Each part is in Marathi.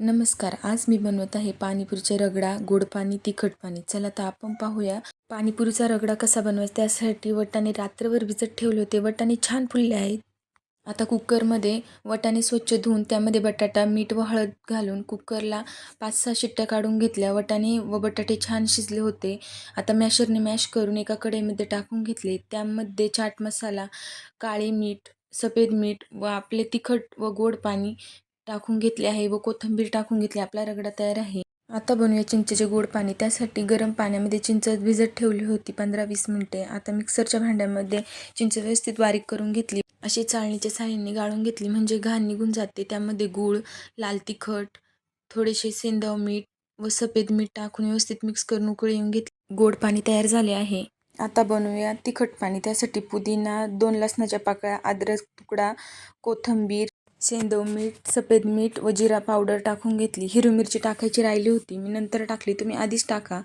नमस्कार आज मी बनवत आहे पाणीपुरीचे रगडा गोड पाणी तिखट पाणी. चला तर आपण पाहूया पाणीपुरीचा रगडा कसा बनवायचा? त्यासाठी वटाणे रात्रभर भिजत ठेवले होते. वटाणे छान फुलले आहेत. आता कुकरमध्ये वटाणे स्वच्छ धुवून त्यामध्ये बटाटा मीठ व हळद घालून कुकरला पाच सहा शिट्ट्या काढून घेतल्या. वटाणे व बटाटे छान शिजले होते. आता मॅशरने मॅश करून एका कढईमध्ये टाकून घेतले. त्यामध्ये चाट मसाला काळे मीठ सफेद मीठ व आपले तिखट व गोड पाणी टाकून घेतले आहे व कोथिंबीर टाकून घेतली आपला रगडा तयार आहे. आता बनवूया चिंचेचे गोड पाणी. त्यासाठी गरम पाण्यामध्ये चिंच भिजत ठेवली होती पंधरा वीस मिनटे. आता मिक्सरच्या भांड्यामध्ये चिंच व्यवस्थित बारीक करून घेतली. अशी चाळणीच्या साह्याने गाळून घेतली. म्हणजे घाण निघून जाते. त्यामध्ये गूळ लाल तिखट थोडेसे सेंदव मीठ व सफेद मीठ टाकून व्यवस्थित मिक्स करून उकळी येऊन घेतली. गोड पाणी तयार झाले आहे. आता बनवूया तिखट पाणी. त्यासाठी पुदिना दोन लसणाच्या पाकळ्या अद्रक तुकडा कोथिंबीर सेंदव मीठ सफेद मीठ व जिरा पावडर टाकून घेतली. हिरवी मिरची टाकायची राहिली होती. मी नंतर टाकली. तुम्ही आधीच टाका.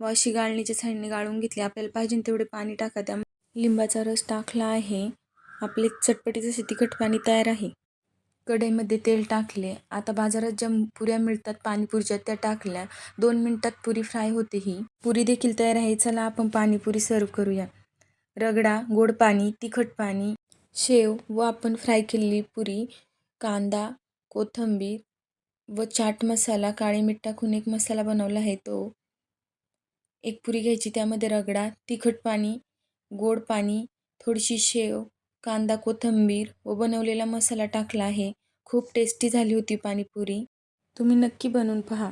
व अशी गाळणीच्या साईडने गाळून घेतली. आपल्याला पाहिजे तेवढे पाणी टाका. त्या लिंबाचा रस टाकला आहे. आपले चटपटी जसे तिखट पाणी तयार आहे. कढईमध्ये तेल टाकले. आता बाजारात ज्या पुऱ्या मिळतात पाणीपुरीच्या त्या टाकल्या. दोन मिनटात पुरी फ्राय होते ही. पुरी देखील तयार आहे. चला आपण पाणीपुरी सर्व करूया. रगडा गोड पाणी तिखट पाणी शेव व आपण फ्राय केलेली पुरी. कांदा कोथिंबीर व चाट मसाला काळे मीठ टाकून एक मसाला बनवला आहे तो. एक पुरी घ्यायची त्यामध्ये रगडा तिखट पाणी गोड पाणी थोडीशी शेव कांदा कोथिंबीर व बनवलेला मसाला टाकला आहे. खूप टेस्टी झाली होती पाणीपुरी. तुम्ही नक्की बनवून पहा.